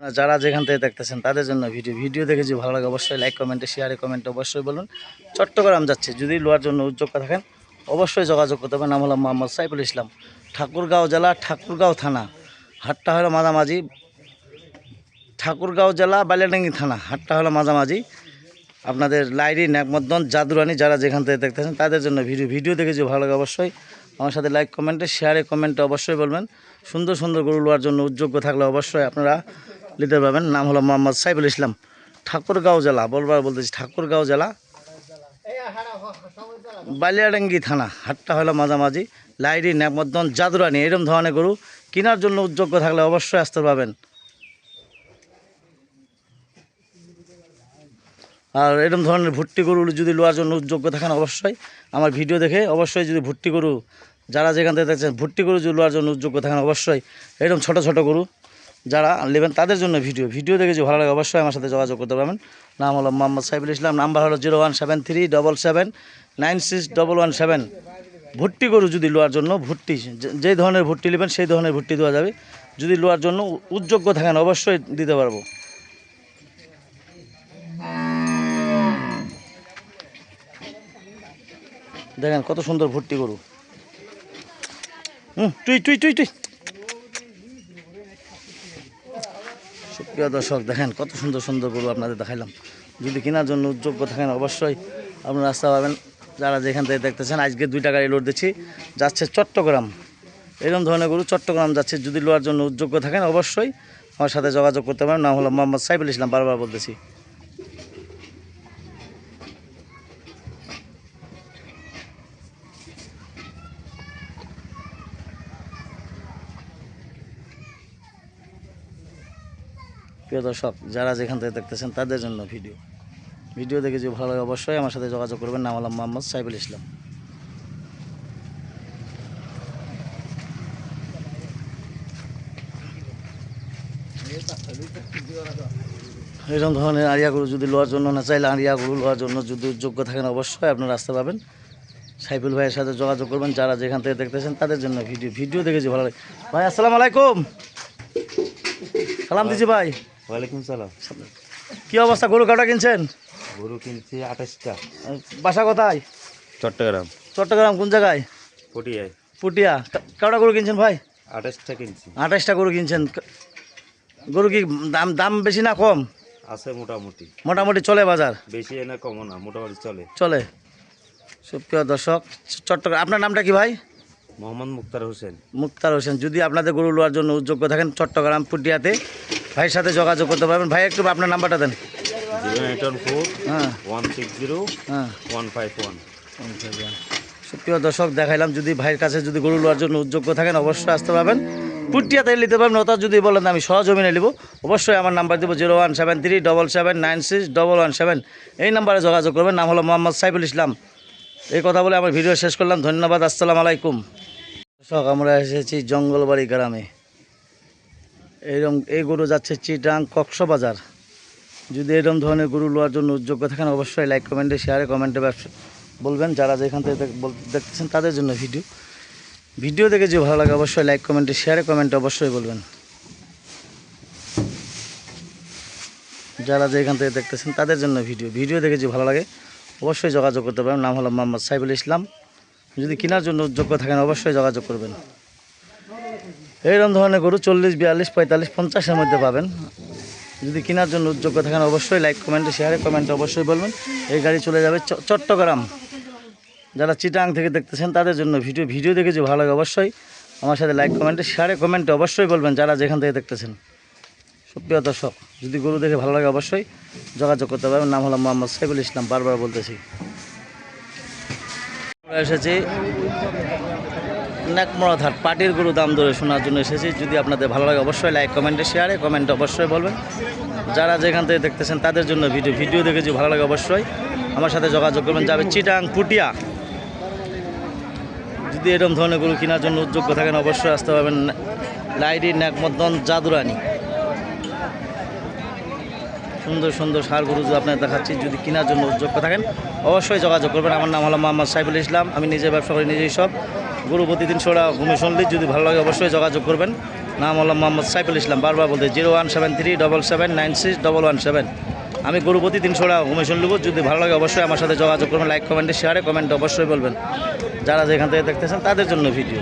যারা যেখান থেকে দেখতেছেন তাদের জন্য ভিডিও ভিডিও দেখে যদি ভালো লাগে, অবশ্যই লাইক কমেন্টে শেয়ারে কমেন্টে অবশ্যই বলুন। চট্টগ্রাম যাচ্ছে। যদি লোয়ার জন্য উদ্যোগ থাকেন, অবশ্যই যোগাযোগ করতে হবে নাম হলো মোহাম্মদ সাইফুল ইসলাম। ঠাকুরগাঁও জেলা, ঠাকুরগাঁও থানা। হাটটা হলো মাঝামাঝি। ঠাকুরগাঁও জেলা, বালিয়াডাঙ্গি থানা। হাটটা হলো মাঝামাঝি। আপনাদের লাইরি, ন্যাকমদ্দন, জাদুরানি যারা যেখান থেকে দেখতেছেন তাদের জন্য ভিডিও ভিডিও দেখে যদি ভালো লাগে, অবশ্যই আমার সাথে লাইক কমেন্টে শেয়ারে কমেন্টে অবশ্যই বলবেন। সুন্দর সুন্দর গরু লোয়ার জন্য উদ্যোগ্য থাকলে অবশ্যই আপনারা নিতে পারবেন নাম হলো মোহাম্মদ সাইফুল ইসলাম। ঠাকুরগাঁও জেলা, বলবার বলতেছি ঠাকুরগাঁও জেলা। বালিয়াডাঙ্গি থানা, হাটটা হলো মাঝামাঝি। লাইরি ন্যাকমদ্দন জাদুরানি এরকম ধরনের গরু কেনার জন্য উদ্যোগ্য থাকলে অবশ্যই আসতে পারবেন। আর এরকম ধরনের ভর্তি গরু যদি লোয়ার জন্য যোগ্য থাকেন অবশ্যই আমার ভিডিও দেখে অবশ্যই যদি ভর্তি গরু, যারা যেখান থেকে দেখছেন ভর্তি গরু যদি লোয়ার জন্য যোগ্য থাকেন অবশ্যই এরকম ছোট ছোট গরু যারা নেবেন তাদের জন্য ভিডিও। ভিডিও দেখে যদি ভালো লাগে অবশ্যই আমার সাথে যোগাযোগ করতে পারবেন। নাম হলো মোহাম্মদ সাইফুল ইসলাম, নাম্বার হলো zero one seven three double seven nine six double one seven. ভর্তি গরু যদি লোয়ার জন্য ভর্তি যে- ধরনের ভর্তি নেবেন সেই ধরনের ভুট্টি দেওয়া যাবে। যদি লোয়ার জন্য উদ্যোগ্য থাকেন অবশ্যই দিতে পারব। দেখেন কত সুন্দর ভর্তি গরু। হুম টুই টুই টুই টুই। সুপ্রিয় দর্শক, দেখেন কত সুন্দর সুন্দর গরু আপনাদের দেখাইলাম। যদি কেনার জন্য যোগ্য থাকেন, অবশ্যই আপনার রাস্তা পাবেন। যারা যেখান থেকে দেখতেছেন, আজকে দুইটা গাড়ি লোড দিচ্ছি। যাচ্ছে চট্টগ্রাম। এরকম ধরনের গরু চট্টগ্রাম যাচ্ছে। যদি লোয়ার জন্য উদ্যোগ্য থাকেন, অবশ্যই আমার সাথে যোগাযোগ করতে পারেন। না হলো মোহাম্মদ সাইফুল ইসলাম, বারবার বলতেছি। প্রিয় দর্শক, যারা যেখান থেকে দেখতেছেন তাদের জন্য ভিডিও। ভিডিও দেখে যদি ভালো লাগে অবশ্যই আমার সাথে যোগাযোগ করবেন। নাম হলাম মোহাম্মদ সাইফুল ইসলাম। এরকম ধরনের আড়িয়া গরু যদি লোয়ার জন্য না চাইলে আড়িয়া গরু লোয়ার জন্য যদি যোগ্য থাকেন অবশ্যই আপনারা আসতে পাবেন। সাইফুল ভাইয়ের সাথে যোগাযোগ করবেন। যারা যেখান থেকে দেখতেছেন তাদের জন্য ভিডিও। ভিডিও দেখেছি ভালো লাগে। ভাই, আসসালামু আলাইকুম। সালাম দিছি ভাই। ওয়ালাইকুম সালাম। কি অবস্থা গরু কাটা কিনছেন? গরু কিনছি আঠাশটা। বাসা কোথায়? চট্টগ্রাম। চট্টগ্রাম কোন জায়গায়? পটিয়ায়। পুটিয়া। কাটা গরু কিনছেন ভাই? আঠাশটা কিনছি। আঠাশটা গরু কিনছেন। গরু কি দাম দাম বেশি না কম? আছে মোটামুটি। মোটামুটি চলে বাজার? বেশি এনে কমও না মোটামুটি চলে। চলে। সুপ্রিয় দর্শক চট্টগ্রাম আপনার নামটা কি ভাই? মোহাম্মদ মুক্তার হোসেন। মুক্তার হোসেন। যদি আপনাদের গরু লোয়ার জন্য উদ্যোগ্য থাকেন চট্টগ্রাম পুটিয়াতে ভাইয়ের সাথে যোগাযোগ করতে পারবেন। ভাই একটু আপনার নাম্বারটা দেন। ফোর হ্যাঁ। দর্শক দেখাইলাম যদি ভাইয়ের কাছে যদি গরু লোয়ার জন্য উদ্যোগ্য থাকেন অবশ্যই আসতে পারবেন। পুটিয়াতে নিতে পারবেন অর্থাৎ যদি বলেন আমি সহজমিনে নেব অবশ্যই আমার নাম্বার দেবো zero one seven three double seven nine six double one seven. এই নাম্বারে যোগাযোগ করবেন। নাম হলো মোহাম্মদ সাইফুল ইসলাম। এই কথা বলে আমার ভিডিও শেষ করলাম। ধন্যবাদ আসসালামু আলাইকুম। দর্শক আমরা এসেছি জঙ্গলবাড়ি গ্রামে। এইরকম এই গরু যাচ্ছে চিটাং কক্সবাজার। যদি এরকম ধরনের গরু লোয়ার জন্য উদ্যোগ্য থাকেন, অবশ্যই লাইক কমেন্টে শেয়ারে কমেন্টে বলবেন। যারা যেখান থেকে দেখতেছেন তাদের জন্য ভিডিও ভিডিও দেখে যে ভালো লাগে, অবশ্যই লাইক কমেন্টে শেয়ারে কমেন্টে অবশ্যই বলবেন। যারা যেখান থেকে দেখতেছেন তাদের জন্য ভিডিও ভিডিও দেখে যে ভালো লাগে, অবশ্যই যোগাযোগ করতে পারেন। নাম হলো মোহাম্মদ সাইফুল ইসলাম। যদি কেনার জন্য যোগ্য থাকেন, অবশ্যই যোগাযোগ করবেন। এইরকম ধরনের গরু চল্লিশ, বিয়াল্লিশ, পঁয়তাল্লিশ, পঞ্চাশের মধ্যে পাবেন। যদি কেনার জন্য যোগ্য থাকেন, অবশ্যই লাইক কমেন্টে শেয়ারে কমেন্টে অবশ্যই বলবেন। এই গাড়ি চলে যাবে চট্টগ্রাম। যারা চিটাং থেকে দেখতেছেন, তাদের জন্য ভিডিও ভিডিও দেখে যে ভালো লাগে, অবশ্যই আমার সাথে লাইক কমেন্টে শেয়ারে কমেন্টে অবশ্যই বলবেন, যারা যেখান থেকে দেখতেছেন। সুপ্রিয় দর্শক যদি গরু দেখে ভালো লাগে, অবশ্যই যোগাযোগ করতে পারবেন। নাম হলো মোহাম্মদ সাইফুল ইসলাম, বারবার বলতেছি। এসেছি নাকমরাত হাট পাটির গরু দাম ধরে শোনার জন্য এসেছি। যদি আপনাদের ভালো লাগে অবশ্যই লাইক কমেন্টে শেয়ারে কমেন্টে অবশ্যই বলবেন। যারা যেখান থেকে দেখতেছেন তাদের জন্য ভিডিও ভিডিও দেখে যদি ভালো লাগে অবশ্যই আমার সাথে যোগাযোগ করবেন। যাবে চিটাং, পুটিয়া। যদি এরকম ধরনের গরু কেনার জন্য উদ্যোগ্য থাকেন অবশ্যই আসতে পারবেন লাইডি নাকমদ্দন জাদুরানি। সুন্দর সুন্দর সার গরু যদি আপনার দেখাচ্ছি, যদি কেনার জন্য উদ্যোগ থাকেন অবশ্যই যোগাযোগ করবেন। আমার নাম হলো মোহাম্মদ সাইফুল ইসলাম। আমি নিজে ব্যবসা করি, নিজেই সব। গরু প্রতিদিন ছোড়া ঘুমে শুনলে যদি ভালো লাগে অবশ্যই যোগাযোগ করবেন। নাম হলো মোহাম্মদ সাইফুল ইসলাম, বারবার বলতে zero one seven three double seven nine six double one seven. আমি গরু প্রতি ছোড়া ভূমি শুনলিব যদি ভালো লাগে অবশ্যই আমার সাথে যোগাযোগ করবেন, লাইক, কমেন্টে, শেয়ারে, কমেন্টে অবশ্যই বলবেন। যারা যেখান থেকে দেখতেছেন তাদের জন্য ভিডিও